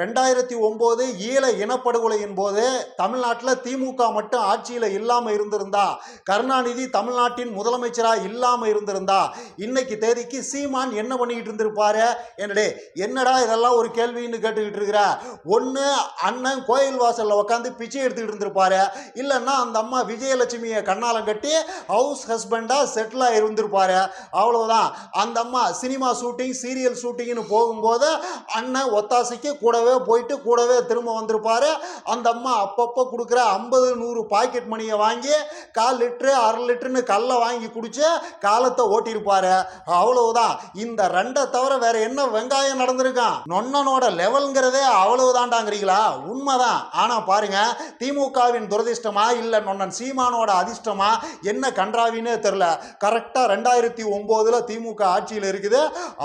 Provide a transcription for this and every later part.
ரெண்டாயிரத்தி ஒம்போது ஈழ இனப்படுகொலையின் போது தமிழ்நாட்டில் திமுக மட்டும் ஆட்சியில் இல்லாமல் இருந்திருந்தா கருணாநிதி தமிழ்நாட்டின் முதலமைச்சராக இல்லாமல் இருந்திருந்தா இன்னைக்கு தேதிக்கு சீமான் என்ன பண்ணிக்கிட்டு இருந்திருப்பாரு? என்னடே என்னடா இதெல்லாம் ஒரு கேள்வின்னு கேட்டுக்கிட்டு இருக்கிற? ஒன்று அண்ணன் கோயில் வாசலில் உட்காந்து பிச்சை எடுத்துக்கிட்டு இருந்திருப்பாரு. இல்லைன்னா அந்த அம்மா விஜயலட்சுமியை கண்ணாலம் கட்டி ஹவுஸ் ஹஸ்பண்டாக செட்டிலாக இருந்திருப்பாரு. அவ்வளோதான் அந்த அம்மா சினிமா ஷூட்டிங் சீரியல் ஷூட்டிங்னு போகும்போது அண்ணன் ஒத்தாசைக்கு கூட கூடவே போயிட்டு கூடவே திரும்ப வந்திருப்பாரு. அந்த அம்மா அப்பப்போ கொடுக்குற ஐம்பது நூறு பாக்கெட் மணியை வாங்கி கால் லிட்ரு அரை லிட்டருன்னு கல்லை வாங்கி குடிச்சு காலத்தை ஓட்டியிருப்பாரு. அவ்வளவுதான். இந்த ரெண்டை தவிர வேற என்ன வெங்காயம் நடந்திருக்கான்? நொன்னனோட லெவல்ங்கிறதே அவ்வளவுதான்டாங்கிறீங்களா? உண்மைதான். ஆனால் பாருங்க திமுகவின் துரதிர்ஷ்டமா இல்லை நொன்னன் சீமானோட அதிர்ஷ்டமா என்ன கன்றாவின்னே தெரில கரெக்டாக ரெண்டாயிரத்தி ஒம்போதில் திமுக ஆட்சியில் இருக்குது.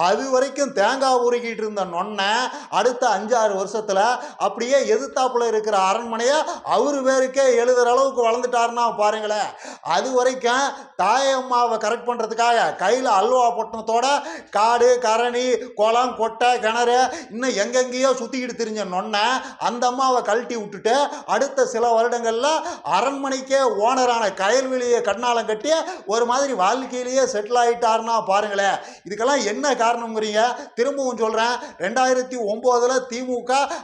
அது வரைக்கும் தேங்காய் உருகிட்டு இருந்த நொன்னை அடுத்த அஞ்சாறு வருஷத்தில் அப்படியே எதிர்த்தாப்புல இருக்கிற அரண்மனையை அவர் பேருக்கே எழுதுகிற அளவுக்கு வளர்ந்துட்டாருன்னா பாருங்களேன் அது வரைக்கும் தாயம்மாவை கரெக்ட் பண்ணுறதுக்காக கையில் அல்வா பொட்டணத்தோட காடு கரணி குளம் கொட்டை கிணறு இன்னும் எங்கெங்கேயோ சுற்றிக்கிட்டு தெரிஞ்ச நொன்ன அந்த அம்மாவை கழட்டி விட்டுட்டு அடுத்த சில வருடங்களில் அரண்மனைக்கே ஓனரான கயல்வெளியை கண்ணாலம் கட்டி ஒரு மாதிரி வாழ்க்கையிலேயே செட்டில் ஆகிட்டாருன்னா பாருங்களேன் இதுக்கெல்லாம் என்ன காரணங்கிறீங்க திரும்பவும் சொல்கிறேன் ரெண்டாயிரத்தி ஒம்போதில் திமுக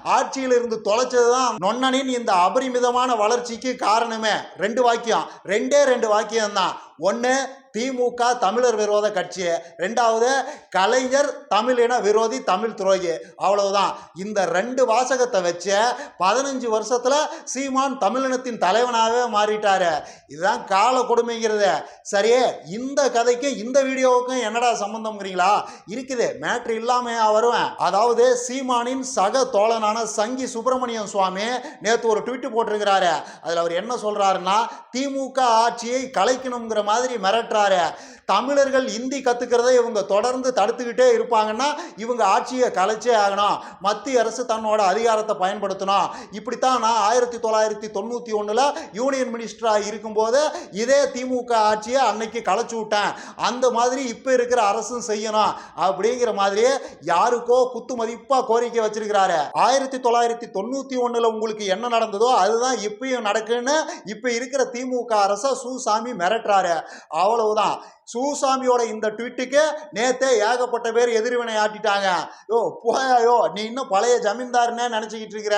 ஆட்சியில் இருந்து தொலைச்சது தான் நொன்னனின் இந்த அபரிமிதமான வளர்ச்சிக்கு காரணமே. ரெண்டு வாக்கியம். ரெண்டே ரெண்டு வாக்கியம் தான் ஒன்று திமுக தமிழர் விரோத கட்சி ரெண்டாவது கலைஞர் தமிழின விரோதி தமிழ் துரோகி. அவ்வளவுதான். இந்த ரெண்டு வாசகத்தை வச்சு பதினஞ்சு வருஷத்தில் சீமான் தமிழினத்தின் தலைவனாகவே மாறிட்டாரு. இதுதான் கால கொடுமைங்கிறது. சரியே இந்த கதைக்கும் இந்த வீடியோவுக்கும் என்னடா சம்பந்தம்ங்கிறீங்களா? இருக்குது. மேட்ரு இல்லாமையா வருவேன். அதாவது சீமானின் சக தோழனான சங்கி சுப்பிரமணியம் சுவாமி நேற்று ஒரு ட்விட்டு போட்டிருக்கிறாரு. அதில் அவர் என்ன சொல்கிறாருன்னா திமுக ஆட்சியை கலைக்கணுங்கிற மாதிரி மாதிரி மிரட்டுறாரு. தமிழர்கள் இந்தி கற்றுக்கிறத இவங்க தொடர்ந்து தடுத்துக்கிட்டே இருப்பாங்கன்னா இவங்க ஆட்சியை கலைச்சே ஆகணும். மத்திய அரசு தன்னோட அதிகாரத்தை பயன்படுத்தணும். இப்படித்தான் நான் ஆயிரத்தி தொள்ளாயிரத்தி தொண்ணூற்றி ஒன்றில் யூனியன் மினிஸ்டராக இருக்கும்போது இதே திமுக ஆட்சியை அன்னைக்கு கலைச்சு விட்டேன். அந்த மாதிரி இப்போ இருக்கிற அரசும் செய்யணும். அப்படிங்கிற மாதிரியே யாருக்கோ குத்து மதிப்பாக கோரிக்கை வச்சிருக்கிறாரு. ஆயிரத்தி தொள்ளாயிரத்தி தொண்ணூற்றி ஒன்றில் உங்களுக்கு என்ன நடந்ததோ அதுதான் இப்பயும் நடக்குன்னு இப்போ இருக்கிற திமுக அரசை சூசாமி மிரட்டுறாரு. அவ்வளவுதான். சூசாமியோட இந்த ட்வீட்டுக்கு நேத்தே ஏகப்பட்ட பேர் எதிர்வினை ஆட்டிட்டாங்க. யோ போயாயோ நீ இன்னும் பழைய ஜமீன்தார்னே நினச்சிக்கிட்டு இருக்கிற.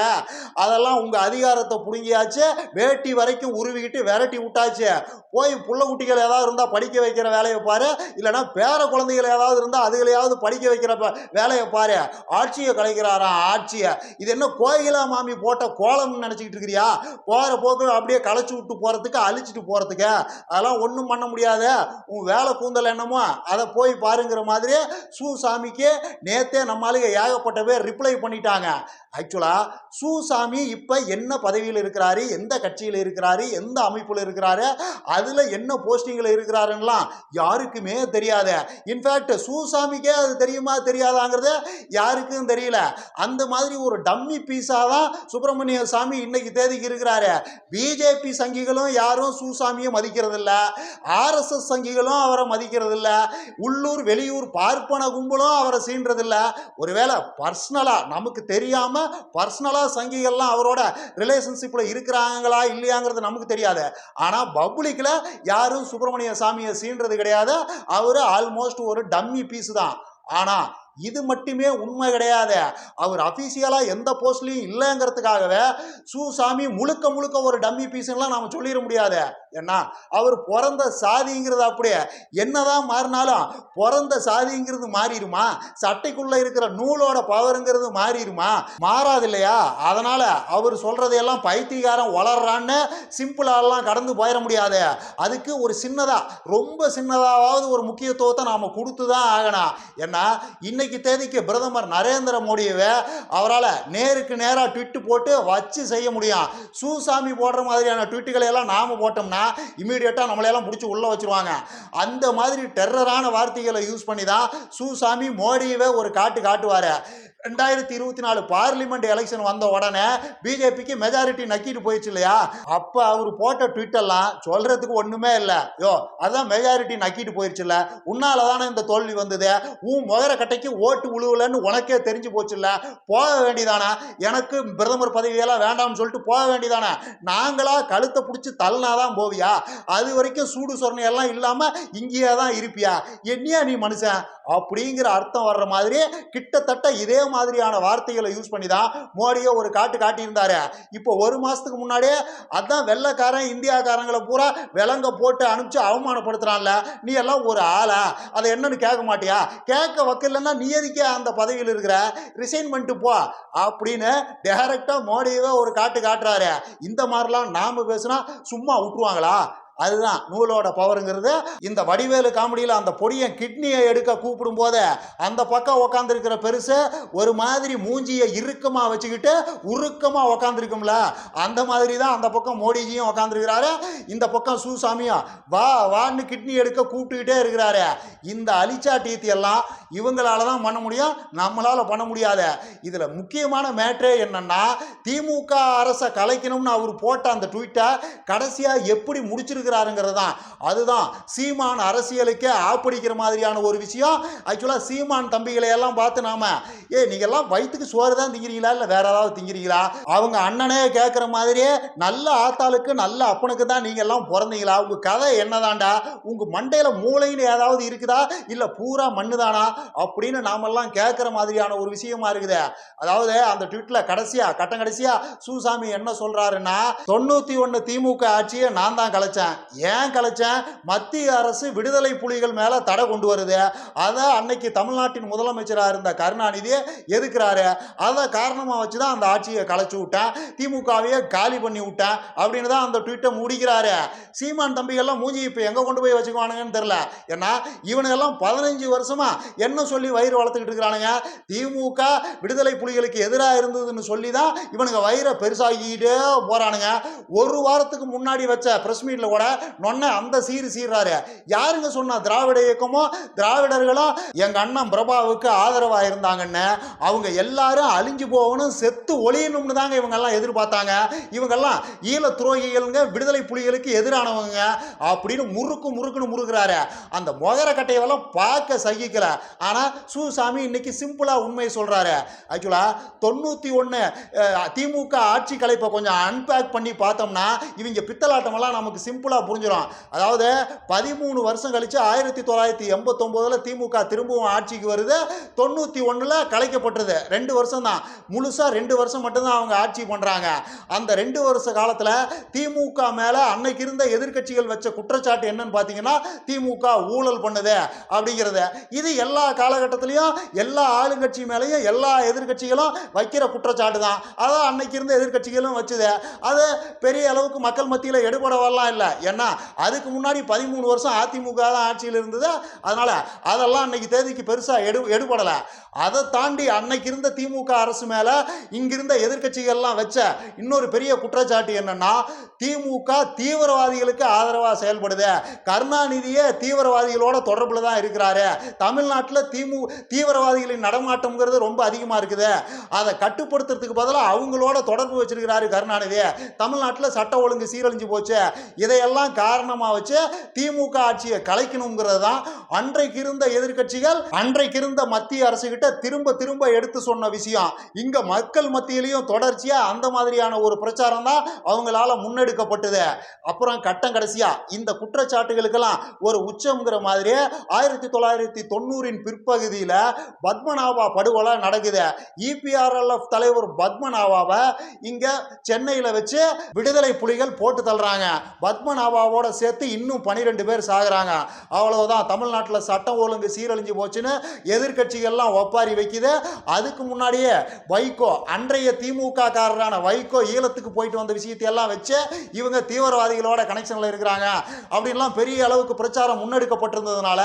அதெல்லாம் உங்கள் அதிகாரத்தை பிடுங்கியாச்சு வேட்டி வரைக்கும் உருவிக்கிட்டு விரட்டி விட்டாச்சு. போய் புள்ள குட்டிகள் ஏதாவது இருந்தால் படிக்க வைக்கிற வேலையை பாரு. இல்லைன்னா பேர குழந்தைகள் ஏதாவது இருந்தால் அதுகளையாவது படிக்க வைக்கிற வேலையை பாரு. ஆட்சியை கலைக்கிறாராம் ஆட்சியை. இது என்ன கோயிலா மாமி போட்ட கோலம்னு நினச்சிக்கிட்டு இருக்கிறியா? போகிற போக்கு அப்படியே களைச்சி விட்டு போகிறதுக்கு அழிச்சிட்டு போகிறதுக்கு அதெல்லாம் ஒன்றும் பண்ண முடியாது. உன் வேலை கூந்தல் என்னமோ அதை போய் பாருங்கிற மாதிரி சூசாமிக்கு நேத்தே நம்மளுக்கு ஏகப்பட்ட பேர் ரிப்ளை பண்ணிட்டாங்க. ஆக்சுவலாக சூசாமி இப்போ என்ன பதவியில் இருக்கிறாரு எந்த கட்சியில் இருக்கிறாரு எந்த அமைப்பில் இருக்கிறாரு அதில் என்ன போஸ்டிங்கில் இருக்கிறாருன்னெலாம் யாருக்குமே தெரியாது. இன்ஃபேக்ட் சூசாமிக்கே அது தெரியுமா தெரியாதாங்கிறது யாருக்கும் தெரியல. அந்த மாதிரி ஒரு டம்மி பீஸாக தான் சுப்பிரமணிய சாமி இன்னைக்கு தேதிக்கு இருக்கிறாரு. பிஜேபி சங்கிகளும் யாரும் சூசாமியை மதிக்கிறதில்ல. ஆர்எஸ்எஸ் சங்கிகளும் அவரை மதிக்கிறதில்ல. உள்ளூர் வெளியூர் பார்ப்பன கும்பலும் அவரை சீன்றதில்ல. ஒருவேளை பர்சனலாக நமக்கு தெரியாமல் பர்சனலாக சங்கிகள்லாம் அவரோட ரிலேஷன்ஷிப்பில் இருக்கிறாங்களா இல்லையாங்கிறது நமக்கு தெரியாது. ஆனால் பப்ளிக்கில் யாரும் சுப்பிரமணிய சாமியை சீன்றது கிடையாது. அவர் ஆல்மோஸ்ட் ஒரு டம்மி பீஸ் தான். ஆனால் இது மட்டுமே உண்மை கிடையாது. அவர் அஃபீஷியலாக எந்த போஸ்ட்லையும் இல்லைங்கிறதுக்காகவே சுசாமி முழுக்க முழுக்க ஒரு டம்மி பீஸ்லாம் நாம சொல்லிட முடியாது. ஏன்னா அவர் பிறந்த சாதிங்கிறது அப்படியே என்னதான் மாறினாலும் பிறந்த சாதிங்கிறது மாறிடுமா? சட்டைக்குள்ள இருக்கிற நூலோட பவருங்கிறது மாறிடுமா? மாறாது இல்லையா அதனால அவர் சொல்றதையெல்லாம் பைத்தியகாரம் வளர்றான்னு சிம்பிளாலாம் கடந்து போயிட முடியாது. அதுக்கு ஒரு சின்னதா ரொம்ப சின்னதாவது ஒரு முக்கியத்துவத்தை நாம கொடுத்து தான் ஆகணும். ஏன்னா இன்னைக்கு தேதிக்கு பிரதமர் நரேந்திர மோடியவே அவரால் நேருக்கு நேராக ட்விட்டு போட்டு வச்சு செய்ய முடியும். சூசாமி போடுற மாதிரியான ட்விட்டுகளை எல்லாம் நாம போட்டோம்னா இமீடியட்டாக நம்மளையெல்லாம் பிடிச்சி உள்ளே வச்சிருவாங்க. அந்த மாதிரி டெரரான வார்த்தைகளை யூஸ் பண்ணி தான் சூசாமி மோடியவே ஒரு காட்டு காட்டுவார். ரெண்டாயிரத்தி இருபத்தி நாலு பார்லிமெண்ட் எலெக்ஷன் வந்த உடனே பிஜேபிக்கு மெஜாரிட்டி நக்கிட்டு போயிடுச்சு இல்லையா? அப்போ அவர் போட்ட ட்விட்டெல்லாம் சொல்றதுக்கு ஒன்றுமே இல்லை. யோ அதான் மெஜாரிட்டி நக்கிட்டு போயிடுச்சுல்ல உன்னால் தானே இந்த தோல்வி வந்தது. உன் முகர கட்டைக்கு ஓட்டு உழுவலன்னு உனக்கே தெரிஞ்சு போச்சுல்ல? போக வேண்டியதானே? எனக்கு பிரதமர் பதவியெல்லாம் வேண்டாம்னு சொல்லிட்டு போக வேண்டியதானே? நாங்களா கழுத்தை பிடிச்சி தள்ளினாதான் போவியா? அது வரைக்கும் சூடு சொரணை எல்லாம் இல்லாம இங்கேயே தான் இருப்பியா? என்னையா நீ மனுஷன்? அப்படிங்கிற அர்த்தம் வர்ற மாதிரி கிட்டத்தட்ட இதே மாதிரியான வார்த்தைகளை யூஸ் பண்ணி தான் மோடியை ஒரு காட்டு காட்டியிருந்தாரு. இப்போ ஒரு மாசத்துக்கு முன்னாடியே அதான் வெள்ளைக்காரன் இந்தியாக்காரங்களை பூரா விலங்க போட்டு அனுப்பிச்சு அவமானப்படுத்துறான்ல? நீ எல்லாம் ஒரு ஆளா? அதை என்னன்னு கேட்க மாட்டியா? கேட்க வக்கலன்னா நீ எதுக்கே அந்த பதவியில் இருக்கிற ரிசைன் பண்ணிட்டு போ அப்படின்னு டைரக்டாக மோடியவே ஒரு காட்டு காட்டுறாரு. இந்த மாதிரிலாம் நாம் பேசுனா சும்மா விட்டுருவாங்களா? அதுதான் நூலோட பவருங்கிறது இந்த வடிவேலு காமெடியில் அந்த பொடியை கிட்னியை எடுக்க கூப்பிடும் போது அந்த பக்கம் உக்காந்துருக்கிற பெருசு ஒரு மாதிரி மூஞ்சியை இறுக்கமாக வச்சுக்கிட்டு உருக்கமாக உக்காந்துருக்கும்ல. அந்த மாதிரி தான் அந்த பக்கம் மோடிஜியும் உக்காந்துருக்கிறாரு. இந்த பக்கம் சூசாமியும் வா வான்னு கிட்னி எடுக்க கூப்பிட்டுக்கிட்டே இருக்கிறாரு. இந்த அலிச்சா டீத்தி எல்லாம் இவங்களால தான் பண்ண முடியும் நம்மளால் பண்ண முடியாத. இதில் முக்கியமான மேட்ரே என்னன்னா திமுக அரசை கலைக்கணும்னு அவர் போட்ட அந்த ட்வீட்டை கடைசியாக எப்படி முடிச்சிருக்கிறாருங்கிறது தான் அதுதான் சீமான் அரசியலுக்கே ஆப்படிக்கிற மாதிரியான ஒரு விஷயம். ஆக்சுவலாக சீமான் தம்பிகளை எல்லாம் பார்த்து நாம ஏ நீங்கள்லாம் வயிற்றுக்கு சோறு தான் திங்கிறீங்களா? இல்லை வேற ஏதாவது திங்கிறீங்களா? அவங்க அண்ணனே கேட்குற மாதிரியே நல்ல ஆத்தாளுக்கு நல்ல அப்பனுக்கு தான் நீங்கள் எல்லாம் பிறந்தீங்களா? உங்கள் கதை என்னதான்டா? உங்கள் மண்டையில் மூளைன்னு ஏதாவது இருக்குதா? இல்லை பூரா மண்ணு தானா அப்படின்னு நாமெல்லாம் கேட்குற மாதிரியான ஒரு விஷயமா இருக்குது. அதாவது அந்த ட்விட்டில் கடைசியா கட்டம் கடைசியா சூசாமி என்ன சொல்றாருன்னா தொண்ணூத்தி ஒன்னு திமுக ஆட்சியை நான் தான் கலைச்சேன். ஏன் கலைச்சேன்? மத்திய அரசு விடுதலை புலிகள் மேல தடை கொண்டு வருது. அதை அன்னைக்கு தமிழ்நாட்டின் முதலமைச்சராக இருந்த கருணாநிதி எதுக்குறாரு? அதை காரணமாக வச்சு தான் அந்த ஆட்சியை கலைச்சு விட்டேன். திமுகவையே காலி பண்ணி விட்டேன் அப்படின்னு தான் அந்த ட்விட்டை முடிக்கிறாரு. சீமான் தம்பிகள்லாம் மூஞ்சி இப்போ எங்கே கொண்டு போய் வச்சுக்குவானுங்கன்னு தெரில ஏன்னா இவனுங்கெல்லாம் பதினஞ்சு வருஷமா என்ன சொல்லி வயிறு வளர்த்துக்கிட்டு இருக்கிறானுங்க? திமுக விடுதலை புலிகளுக்கு எதிராக இருந்ததுன்னு சொல்லி தான் இவனுங்க வயிறை பெருசாகிக்கிட்டே போகிறானுங்க ஒரு வாரத்துக்கு முன்னாடி வச்ச பிரஸ் மீட்டில் கூட நொன்ன அந்த சீர் சீர்றாரு. யாருங்க சொன்னா திராவிட இயக்கமும் திராவிடர்களும் எங்கள் அண்ணன் பிரபாவுக்கு ஆதரவாக இருந்தாங்கன்னு. அவங்க எல்லாரும் அழிஞ்சு போகணும் செத்து ஒளியணும்னு தாங்க இவங்கெல்லாம் எதிர்பார்த்தாங்க. இவங்கெல்லாம் ஈழ துரோகிகளுங்க விடுதலை புலிகளுக்கு எதிரானவங்க அப்படின்னு முறுக்கு முறுக்குன்னு முறுக்குறாரு. அந்த முகர கட்டையெல்லாம் பார்க்க சகிக்கல. ஆனால் சுசாமி இன்னைக்கு சிம்பிளாக உண்மையை சொல்கிறாரு ஆக்சுவலாக தொண்ணூற்றி ஒன்று திமுக ஆட்சி கலைப்பை கொஞ்சம் அன்பேக் பண்ணி பார்த்தோம்னா இவங்க பித்தலாட்டமெல்லாம் நமக்கு சிம்பிளாக புரிஞ்சிடும் அதாவது பதிமூணு வருஷம் கழித்து ஆயிரத்தி தொள்ளாயிரத்தி எண்பத்தொம்போதில் திமுக திரும்பவும் ஆட்சிக்கு வருது. தொண்ணூற்றி ஒன்றில் கலைக்கப்பட்டது. ரெண்டு வருஷம் தான் முழுசாக ரெண்டு வருஷம் மட்டும்தான் அவங்க ஆட்சி பண்ணுறாங்க அந்த ரெண்டு வருஷ காலத்தில் திமுக மேலே அன்னைக்கு இருந்த எதிர்க்கட்சிகள் வச்ச குற்றச்சாட்டு என்னன்னு பார்த்தீங்கன்னா திமுக ஊழல் பண்ணுது அப்படிங்கிறது. இது எல்லா எல்லா காலகட்டத்திலையும் எல்லா ஆளுங்கட்சி மேலேயும் எல்லா எதிர்கட்சிகளும் வைக்கிற குற்றச்சாட்டு தான். அதான் அன்னைக்கு இருந்த எதிர்கட்சிகளும் வச்சுது. அது பெரிய அளவுக்கு மக்கள் மத்தியில் எடுபட வரலாம் இல்லை. ஏன்னா அதுக்கு முன்னாடி பதிமூணு வருஷம் அதிமுக தான் ஆட்சியில் இருந்தது. அதனால் அதெல்லாம் அன்னைக்கு தேதிக்கு பெருசாக எடு எடுபடலை. அதை தாண்டி அன்னைக்கு இருந்த திமுக அரசு மேலே இங்கிருந்த எதிர்கட்சிகள்லாம் வச்ச இன்னொரு பெரிய குற்றச்சாட்டு என்னன்னா திமுக தீவிரவாதிகளுக்கு ஆதரவாக செயல்படுது. கருணாநிதியே தீவிரவாதிகளோட தொடர்பில் தான் இருக்கிறாரு. தமிழ்நாட்டில் திமு தீவிரவாதிகளின் நடமாட்டம்ங்கிறது ரொம்ப அதிகமாக இருக்குது. அதை கட்டுப்படுத்துறதுக்கு பதிலாக அவங்களோட தொடர்பு வச்சிருக்கிறாரு கருணாநிதி தமிழ்நாட்டில் சட்ட ஒழுங்கு சீரழிஞ்சு போச்சு. இதையெல்லாம் காரணமாக வச்சு திமுக ஆட்சியை கலைக்கணுங்கிறது தான் அன்றைக்கு இருந்த எதிர்க்கட்சிகள் அன்றைக்கு இருந்த மத்திய அரசு கிட்ட திரும்ப திரும்ப எடுத்து சொன்ன விஷயம். இங்க மக்கள் மத்தியிலையும் தொடர்ச்சியா அந்த மாதிரியான ஒரு பிரச்சாரம் தான் அவங்களால முன்னெடுக்கப்பட்டது. அப்புறம் கட்டம் கடைசியா இந்த குற்றச்சாட்டுகளுக்கெல்லாம் ஒரு உச்சம்ங்கிற மாதிரியே ஆயிரத்தி தொள்ளாயிரத்தி தொண்ணூறின் பிற்பகுதியில் பத்மநாபா படுகொலை நடக்குது. இபிஆர்எல்எஃப் தலைவர் பத்மநாபாவை இங்கே சென்னையில் வச்சு விடுதலை புலிகள் போட்டு தள்ளுறாங்க. பத்மநாபாவோட சேர்த்து இன்னும் பனிரெண்டு பேர் சாகுறாங்க. அவ்வளவுதான். தமிழ்நாட்டில் சட்டம் ஒழுங்கு சீரழிஞ்சு போச்சுன்னு எதிர்க்கட்சிகள்லாம் ஒப்பாரி வைக்குது. அதுக்கு முன்னாடியே வைகோ அன்றைய திமுக காரரான வைகோ ஈழத்துக்கு போயிட்டு வந்த விஷயத்தையெல்லாம் வச்சு இவங்க தீவிரவாதிகளோட கனெக்ஷனில் இருக்கிறாங்க. அப்படின்லாம் பெரிய அளவுக்கு பிரச்சாரம் முன்னெடுக்கப்பட்டிருந்ததுனால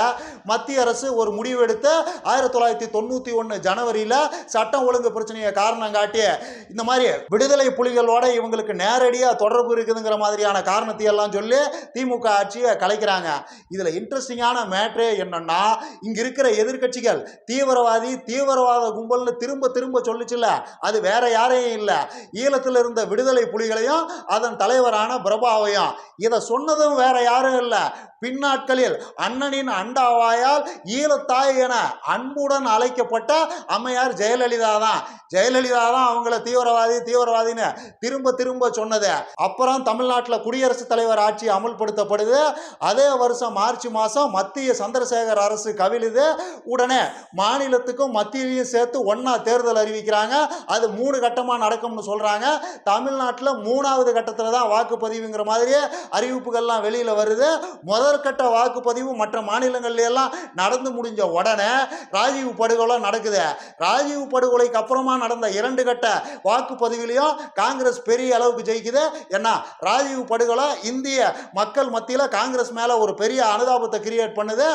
மத்திய அரசு ஒரு முடிவு எடுத்து ஆயிரத்தி தொள்ளாயிரத்தி தொண்ணூற்றி ஒன்று ஜனவரியில் சட்டம் ஒழுங்கு பிரச்சனையை காரணம் காட்டி இந்த மாதிரி விடுதலை புலிகளோட இவங்களுக்கு நேரடியாக தொடர்பு இருக்குதுங்கிற மாதிரியான காரணத்தை எல்லாம் சொல்லி திமுக ஆட்சியை கலைக்கிறாங்க. இதில் இன்ட்ரெஸ்டிங்கான மேட்ரே என்னன்னா இங்க இருக்கிற எதிர்க்கட்சிகள் தீவிரவாதி தீவிரவாத கும்பல்னு திரும்ப திரும்ப சொல்லிச்சுல அது வேற யாரையும் இல்லை. ஈழத்தில் இருந்த விடுதலை புலிகளையும் அதன் தலைவரான பிரபாவையும். இதை சொன்னதும் வேற யாரும் இல்லை. பின்னாட்களில் அண்ணனின் அண்டாவாயால் ஈழத்தாய் என அன்புடன் அழைக்கப்பட்ட அம்மையார் ஜெயலலிதா தான். ஜெயலலிதா தான் அவங்கள தீவிரவாதி தீவிரவாதின்னு திரும்ப திரும்ப சொன்னது. அப்புறம் தமிழ்நாட்டில் குடியரசுத் தலைவர் ஆட்சி அமுல்படுத்தப்படுது. அதே வருஷம் மார்ச் மாதம் மத்திய சந்திரசேகர் அரசு கவிழுது உடனே மாநிலத்துக்கும் மத்தியிலையும் சேர்த்து ஒன்றா தேர்தல் அறிவிக்கிறாங்க. அது மூணு கட்டமாக நடக்கும்னு சொல்கிறாங்க தமிழ்நாட்டில் மூணாவது கட்டத்தில் தான் வாக்குப்பதிவுங்கிற மாதிரி அறிவிப்புகள்லாம் வெளியில் வருது. முதல் முதற்கட்ட வாக்குப்பதிவு மற்ற மாநிலங்கள்ல எல்லாம் நடந்து முடிஞ்ச உடனே ராஜீவ் படுகொலை நடக்குது. ராஜீவ் படுகொலைக்கு அப்புறமா நடந்த இரண்டு கட்ட வாக்குப்பதிவிலையும் காங்கிரஸ் பெரிய அளவுக்கு ஜெயிக்குது. ஏன்னா ராஜீவ் படுகொலை இந்திய மக்கள் மத்தியில் காங்கிரஸ் மேலே ஒரு பெரிய அனுதாபத்தை கிரியேட் பண்ணுது.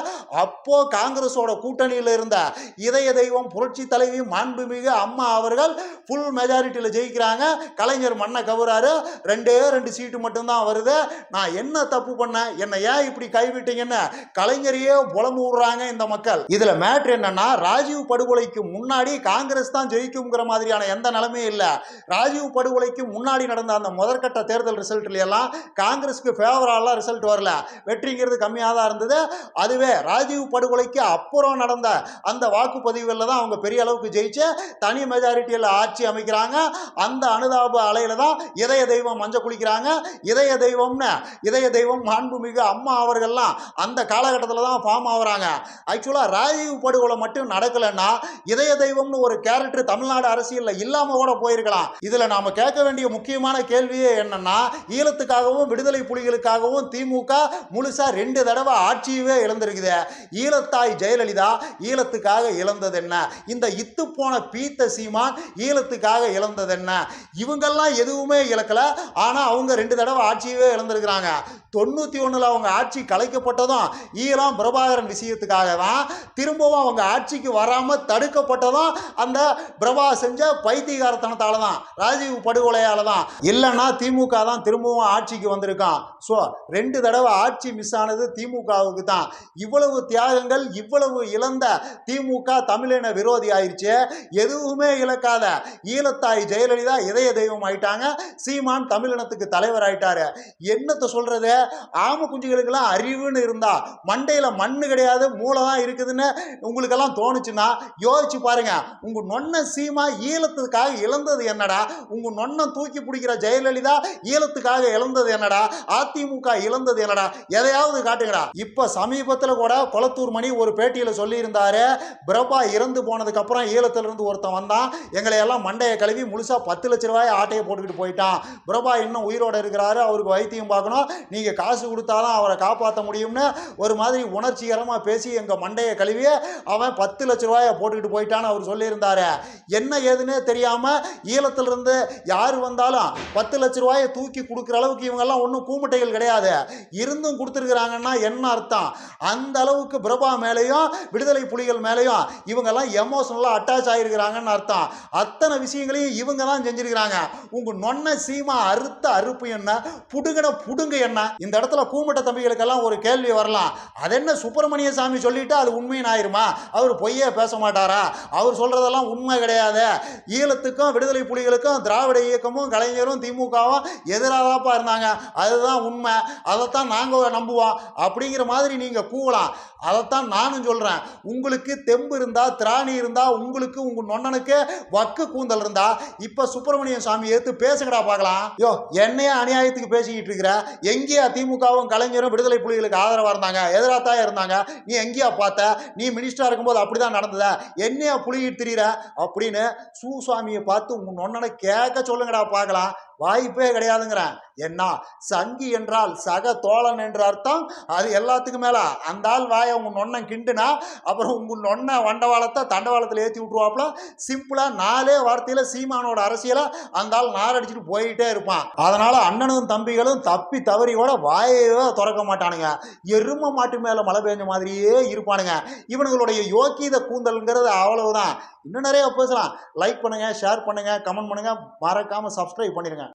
அப்போ காங்கிரஸோட கூட்டணியில் இருந்த இதய தெய்வம் புரட்சி தலைவி மாண்புமிகு அம்மா அவர்கள் ஃபுல் மெஜாரிட்டியில் ஜெயிக்கிறாங்க. கலைஞர் மண்ணை கவுறாரு. ரெண்டே ரெண்டு சீட்டு மட்டும்தான் வருது. நான் என்ன தப்பு பண்ணேன்? என்னை ஏன் இப்படி கைவிட்டீங்கன்னு கலைஞரையே புலம்பு விடுறாங்க இந்த மக்கள். இதுல மேட்ரு என்னன்னா ராஜீவ் படுகொலைக்கு முன்னாடி காங்கிரஸ் தான் ஜெயிக்குங்கிற மாதிரியான எந்த நிலைமையும் இல்லை. ராஜீவ் படுகொலைக்கு முன்னாடி நடந்த அந்த முதற்கட்ட தேர்தல் ரிசல்ட்ல எல்லாம் காங்கிரஸ்க்கு ஃபேவராலாம் ரிசல்ட் வரல. வெற்றிங்கிறது கம்மியாக தான் இருந்தது. அதுவே ராஜீவ் படுகொலைக்கு அப்புறம் நடந்த அந்த வாக்குப்பதிவுகளில் தான் அவங்க பெரிய அளவுக்கு ஜெயிச்சு தனி மெஜாரிட்டியில் ஆட்சி அமைக்கிறாங்க. அந்த அனுதாப அலையில தான் இதய தெய்வம் மஞ்சள் குளிக்கிறாங்க. இதய தெய்வம்னு இதய தெய்வம் மாண்புமிகு அம்மா அவர் அவர்கள்லாம் அந்த காலகட்டத்தில் தான் ஃபார்ம் ஆகுறாங்க ஆக்சுவலாக ராஜீவ் படுகொலை மட்டும் நடக்கலைன்னா இதய தெய்வம்னு ஒரு கேரக்டர் தமிழ்நாடு அரசியலில் இல்லாமல் கூட போயிருக்கலாம். இதில் நாம் கேட்க வேண்டிய முக்கியமான கேள்வியே என்னன்னா ஈழத்துக்காகவும் விடுதலை புலிகளுக்காகவும் திமுக முழுசா ரெண்டு தடவை ஆட்சியவே இழந்திருக்குது. ஈழத்தாய் ஜெயலலிதா ஈழத்துக்காக இழந்தது என்ன? இந்த இத்து போன பீத்த சீமான் ஈழத்துக்காக இழந்தது என்ன? இவங்கெல்லாம் எதுவுமே இழக்கல. ஆனால் அவங்க ரெண்டு தடவை ஆட்சியவே இழந்திருக்கிறாங்க. தொண்ணூற்றி ஒன்றில் அவங்க ஆட்சி கலைக்கப்பட்டதும் ஈழம் பிரபாகரன் விஷயத்துக்காக தான் திரும்பவும் அவங்க ஆட்சிக்கு வராமல் தடுக்கப்பட்டதும் அந்த பிரபா செஞ்ச பைத்தியகாரத்தனத்தால தான் ராஜீவ் படுகொலையால தான் இல்லைன்னா திமுக தான் திரும்பவும் ஆட்சிக்கு வந்திருக்கான். ஸோ ரெண்டு தடவை ஆட்சி மிஸ் ஆனது திமுகவுக்கு தான் இவ்வளவு தியாகங்கள் இவ்வளவு இழந்த திமுக தமிழின விரோதி ஆயிடுச்சு எதுவுமே இழக்காத ஈழத்தாய் ஜெயலலிதா இதய தெய்வம் ஆயிட்டாங்க. சீமான் தமிழினத்துக்கு தலைவர் ஆயிட்டாரு. என்னத்தை சொல்றது? ஆம குஞ்சுகளுக்கெல்லாம் அறிவுன்னு இருந்தா மண்டையில் மண்ணு கிடையாது மூளை தான் இருக்குதுன்னு உங்களுக்கெல்லாம் தோணுச்சுன்னா யோசிச்சு பாருங்க. உங்க நொன்ன சீமா ஈழத்துக்காக இழந்தது என்னடா? உங்க நொன்னம் தூக்கி பிடிக்கிற ஜெயலலிதா ஈழத்துக்காக இழந்தது என்னடா? அதிமுக இழந்தது என்னடா? எதையாவது காட்டுங்கடா. இப்ப சமீபத்தில் கூட கொளத்தூர் மணி ஒரு பேட்டியில் சொல்லியிருந்தாரு. பிரபா இறந்து போனதுக்கு அப்புறம் ஒருத்தன் வந்தான். எங்களை எல்லாம் மண்டையை கழுவி முழுசா பத்து லட்ச ரூபாய் ஆட்டையை போட்டுக்கிட்டு போயிட்டான். பிரபா இன்னும் உயிரோட இருக்கிறாரு. அவருக்கு வைத்தியம் பார்க்கணும். காசு கொடுத்தாதான் அவரை காப்பாற்ற முடியும்னு ஒரு மாதிரி உணர்ச்சிகரமாக பேசி எங்கள் மண்டையை கழுவி அவன் பத்து லட்ச ரூபாயை போட்டுக்கிட்டு போயிட்டான்னு அவர் சொல்லியிருந்தார். என்ன ஏதுன்னே தெரியாமல் ஈழத்திலிருந்து யார் வந்தாலும் பத்து லட்ச ரூபாயை தூக்கி கொடுக்குற அளவுக்கு இவங்கெல்லாம் ஒன்றும் கூமுட்டைகள் கிடையாது. இருந்தும் கொடுத்துருக்குறாங்கன்னா என்ன அர்த்தம்? அந்த அளவுக்கு பிரபா மேலேயும் விடுதலை புலிகள் மேலேயும் இவங்கெல்லாம் எமோஷனலாக அட்டாச் ஆகிருக்கிறாங்கன்னு அர்த்தம். அத்தனை விஷயங்களையும் இவங்க தான் செஞ்சிருக்கிறாங்க. உங்கள் நொன்ன சீமா அறுத்த அறுப்பு என்ன? புடுங்கின புடுங்க என்ன? இந்த இடத்துல கூமுட்ட தம்பிகளுக்கெல்லாம் ஒரு கேள்வி வரலாம். அது என்ன சுப்பிரமணிய சாமி சொல்லிட்டு அது உண்மையின் ஆயிருமா? அவர் பொய்யே பேச மாட்டாரா? அவர் சொல்றதெல்லாம் உண்மை கிடையாது. ஈழத்துக்கும் விடுதலை புலிகளுக்கும் திராவிட இயக்கமும் கலைஞரும் திமுகவும் எதிராகப்பா இருந்தாங்க. அதுதான் உண்மை. அதைத்தான் நாங்கள் நம்புவோம். அப்படிங்கிற மாதிரி நீங்கள் கூவலாம். அதைத்தான் நானும் சொல்கிறேன் உங்களுக்கு தெம்பு இருந்தால் திராணி இருந்தால் உங்களுக்கு உங்கள் நொண்ணனுக்கு வக்கு கூந்தல் இருந்தா இப்போ சுப்பிரமணியம் சாமி எடுத்து பேசுங்கடா பார்க்கலாம். யோ என்னையே அநியாயத்துக்கு பேசிக்கிட்டு இருக்கிற எங்கேயா திமுகவும் கலைஞரும் விடுதலை புலிகளுக்கு ஆதரவாக இருந்தாங்க எதிராத்தான் இருந்தாங்க. நீ எங்கேயா பார்த்த? நீ மினிஸ்டராக இருக்கும்போது அப்படி தான் நடந்தது. என்னையா புலிகிட்டு திரியிற அப்படின்னு சுவாமியை பார்த்து உன் ஒன்னனை கேட்க சொல்லுங்கடா பார்க்கலாம். வாய்ப்பே கிடையாதுங்கிறேன் என்ன சங்கி என்றால் சக தோழன் என்ற அர்த்தம். அது எல்லாத்துக்கும் மேலே. அந்த ஆள் வாயை உங்க நொண்ணன் கிண்டுனா அப்புறம் உங்க நொண்ண வண்டவாளத்தை தண்டவாளத்தில் ஏற்றி விட்டுருவாப்புல. சிம்பிளாக நாலே வார்த்தையில் சீமானோட அரசியலை அந்த ஆள் நாரடிச்சிட்டு போயிட்டே இருப்பான். அதனால் அண்ணனும் தம்பிகளும் தப்பி தவறியோட வாயவே திறக்க மாட்டானுங்க. எரும மாட்டு மேலே மழை பெஞ்ச மாதிரியே இருப்பானுங்க. இவனுங்களுடைய யோக்கியத கூந்தல்ங்கிறது அவ்வளவுதான். இன்னும் நிறைய பேசலாம். லைக் பண்ணுங்கள் ஷேர் பண்ணுங்கள் கமெண்ட் பண்ணுங்கள் மறக்காமல் சப்ஸ்கிரைப் பண்ணிடுங்க.